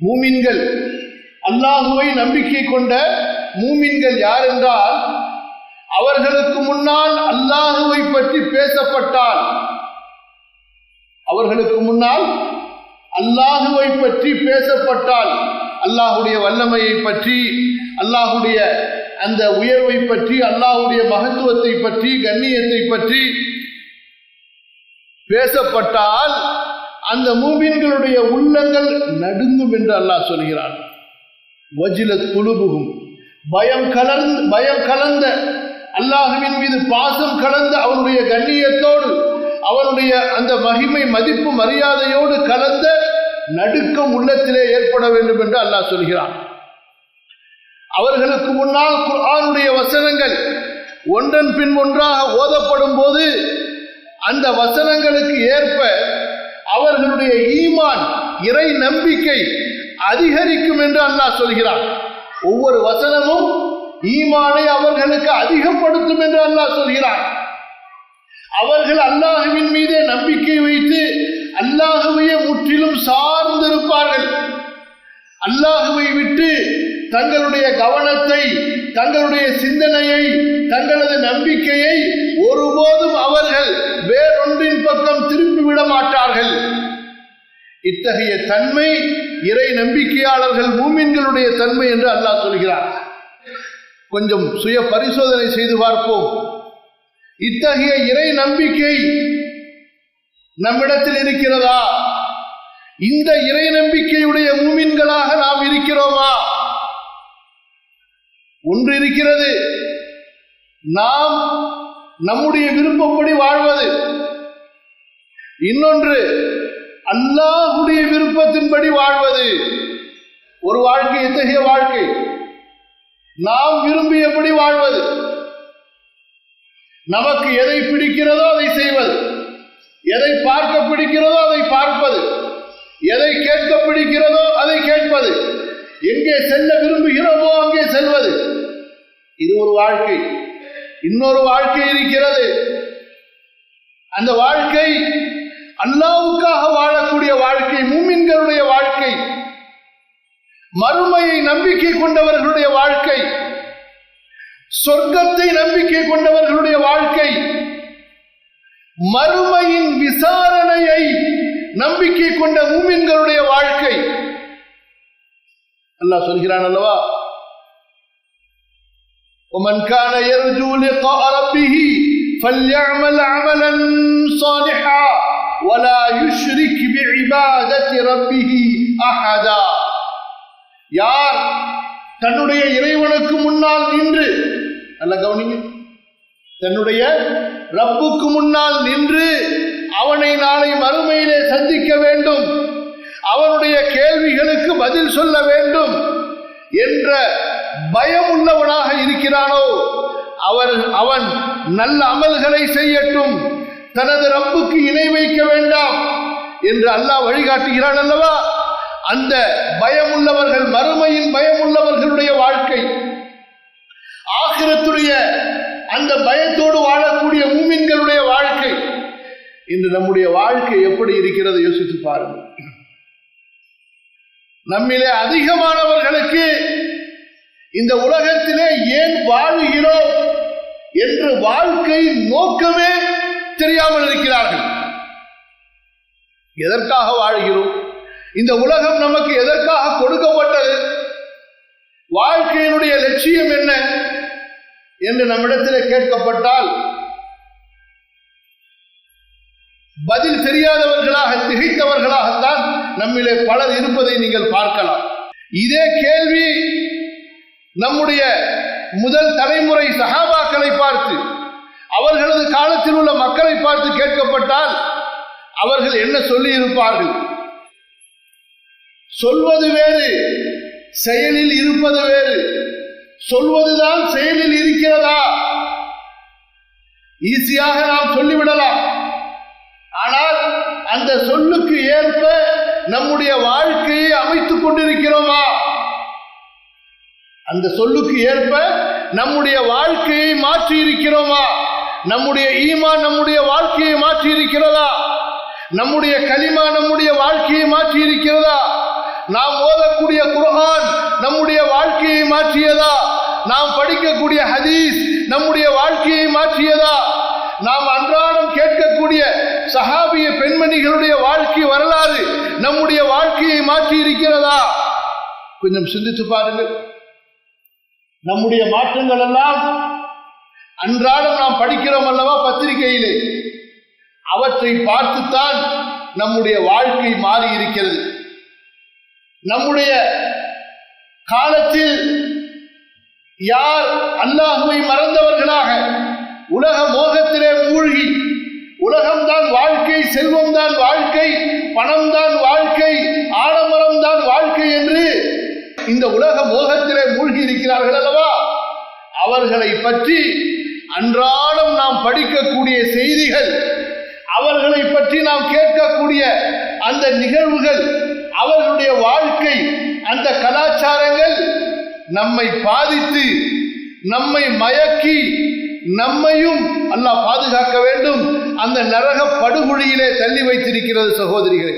மூமின்கள். அல்லாஹுவை நம்பிக்கை கொண்ட மூமின்கள் யார் என்றால் அவர்களுக்கு முன்னால் அல்லாஹுவை பற்றி பேசப்பட்டால். அவர்களுக்கு முன்னால் அல்லாஹுவை பற்றி பேசப்பட்டால் அல்லாஹுடைய வல்லமையை பற்றி அல்லாஹுடைய அந்த உயர்வை பற்றி அல்லாஹுடைய மகத்துவத்தை பற்றி கண்ணியத்தை பற்றி பேசப்பட்டால் அந்த மூமின்களுடைய உள்ளங்கள் நடுங்கும் என்று அல்லாஹ் சொல்கிறான். வஜிலத் குழுபுகும் பயம் கலர்ந்து பயம் கலந்த அல்லாஹுவின் மீது பாசம் கலந்த அவனுடைய கண்ணியத்தோடு அவனுடைய அந்த மகிமை மதிப்பு மரியாதையோடு கலந்த நடுக்கம் உள்ளத்திலே ஏற்பட வேண்டும் என்று அல்லாஹ் சொல்கிறான். அவர்களுக்கு முன்னால் குர்ஆனுடைய வசனங்கள் ஒன்றன் பின் ஒன்றாக ஓதப்படும் போது அந்த வசனங்களுக்கு ஏற்ப அவர்களுடைய ஈமான் இறை நம்பிக்கை அதிகரிக்கும் என்று அல்லாஹ் சொல்கிறான். ஒவ்வொரு வசனமும் ஈமானை அவர்களுக்கு அதிகப்படுத்தும் என்று அல்லாஹ் சொல்கிறான். அவர்கள் அல்லாஹுவின் மீதே நம்பிக்கை வைத்து அல்லாஹுவையே முற்றிலும் சார்ந்திருப்பார்கள். அல்லாஹுவை விட்டு தங்களுடைய கவனத்தை தங்களுடைய சிந்தனையை தங்களது நம்பிக்கையை ஒருபோதும் அவர்கள் வேறொன்றின் பக்கம் திருப்பி விட மாட்டார்கள். இத்தகைய தன்மை இறை நம்பிக்கையாளர்கள் மூமின்களுடைய தன்மை என்று அல்லாஹ் சொல்கிறார் கொஞ்சம் சுய பரிசோதனை செய்து பார்ப்போம். இத்தகைய இறை நம்பிக்கை நம்மிடத்தில் இருக்கிறதா? இந்த இறை நம்பிக்கையுடைய மூமின்களாக நாம் இருக்கிறோமா? ஒன்று இருக்கிறது. நாம் நம்முடைய விருப்பப்படி வாழ்வது. இன்னொன்று அல்லாஹுடைய விருப்பத்தின்படி வாழ்வது. ஒரு வாழ்க்கை எத்தகைய வாழ்க்கை. நாம் விரும்பியபடி வாழ்வது. நமக்கு எதை பிடிக்கிறதோ அதை செய்வது. எதை பார்க்க பிடிக்கிறதோ அதை பார்ப்பது. எதை கேட்க பிடிக்கிறதோ அதை கேட்பது. எங்கே செல்ல விரும்புகிறோமோ அங்கே செல்வது. இது ஒரு வாழ்க்கை. இன்னொரு வாழ்க்கை இருக்கிறது. அந்த வாழ்க்கை அல்லாவுக்காக வாழக்கூடிய வாழ்க்கை மூமின்களுடைய வாழ்க்கை மறுமையை நம்பிக்கை கொண்டவர்களுடைய வாழ்க்கை சொர்க்கத்தை நம்பிக்கை கொண்டவர்களுடைய வாழ்க்கை மறுமையின் விசாரணையை நம்பிக்கை கொண்ட மூமின்களுடைய வாழ்க்கை அல்லாஹ் சொல்கிறான் அல்லவா ومن كان يرجو لقاء ربه فليعمل عملا صالحا ولا يشرك بعبادة ربه أحدا யார் தன்னுடைய இறைவனுக்கு முன்னால் நின்று நல்ல கவனிங்க தன்னுடைய ரப்புக்கு முன்னால் நின்று அவனை நாளை மறுமையிலே சந்திக்க வேண்டும் அவனுடைய கேள்விகளுக்கு பதில் சொல்ல வேண்டும் என்ற பயம் உள்ளவனாக இருக்கிறானோ அவர் அவன் நல்ல அமல்களை செய்யட்டும் தனது ரப்புக்கு இணை வைக்க வேண்டாம் என்று அல்லாஹ் வழிகாட்டுகிறான் அல்லவா? அந்த பயமுள்ளவர்கள் மறுமையின் பயமுள்ளவர்களுடைய வாழ்க்கை. ஆகிரத்துடைய அந்த பயத்தோடு வாழக்கூடிய மூமின்களுடைய வாழ்க்கை. இன்று நம்முடைய வாழ்க்கை எப்படி இருக்கிறது? யோசித்து பாருங்கள் நம்மிலே அதிகமானவர்களுக்கு இந்த உலகத்திலே ஏன் வாழுகிறோம்? என்று வாழ்க்கை நோக்கமே தெரியாமல் இருக்கிறார்கள். எதற்காக வாழ்கிறோம்? இந்த உலகம் நமக்கு எதற்காக கொடுக்கப்பட்டது? வாழ்க்கையினுடைய லட்சியம் என்ன? என்று நம்மிடத்தில் கேட்கப்பட்டால் பதில் தெரியாதவர்களாக திகைத்தவர்களாகத்தான் நம்மிலே பலர் இருப்பதை நீங்கள் பார்க்கலாம். இதே கேள்வி நம்முடைய முதல் தலைமுறை சகாபாக்களை பார்த்து அவர்களது காலத்தில் உள்ள மக்களை பார்த்து கேட்கப்பட்டால் அவர்கள் என்ன சொல்லி இருப்பார்கள் சொல்வது வேறு செயலில் இருப்பது வேறு. சொல்வதுதான் செயலில் இருக்கிறதா? ஈஸியாக நாம் சொல்லிவிடலாம். ஆனால் அந்த சொல்லுக்கு ஏற்ப நம்முடைய வாழ்க்கையை அமைத்துக் கொண்டிருக்கிறோமா? அந்த சொல்லுக்கு ஏற்ப நம்முடைய வாழ்க்கையை மாற்றி இருக்கிறோமா நம்முடைய ஈமான் நம்முடைய வாழ்க்கையை மாற்றி இருக்கிறதா நம்முடைய களிமா நம்முடைய வாழ்க்கையை மாற்றி இருக்கிறதா நாம் ஓதக்கூடிய படிக்கக்கூடிய குர்ஆன் நம்முடைய வாழ்க்கையை மாற்றியதா? நாம் படிக்கக்கூடிய ஹதீஸ் நம்முடைய வாழ்க்கையை மாற்றியதா? நாம் அன்றாடம் கேட்கக்கூடிய சஹாபிய பெண்மணிகளுடைய வாழ்க்கை வரலாறு நம்முடைய வாழ்க்கையை மாற்றி இருக்கிறதா கொஞ்சம் சிந்தித்து பாருங்கள். நம்முடைய மாற்றங்கள் எல்லாம் அன்றாடம் நாம் படிக்கிறோம் அல்லவா பத்திரிகையிலே? அவற்றை பார்த்துத்தான் நம்முடைய வாழ்க்கை மாறி இருக்கிறது நம்முடைய காலத்தில் யார் அல்லாஹுவை மறந்தவர்களாக உலக மோகத்திலே மூழ்கி அவர்களை பற்றி அன்றாடம் நாம் படிக்கக்கூடிய செய்திகள் அவர்களை பற்றி நாம் கேட்கக்கூடிய அந்த நிகழ்வுகள் அவர்களுடைய வாழ்க்கை அந்த கலாச்சாரங்கள் நம்மை பாதித்து நம்மை மயக்கி நம்மையும் அல்லாஹ் பாதுகாக்க வேண்டும். அந்த நரக படுகொழியிலே தள்ளி வைத்திருக்கிறது சகோதரிகளே.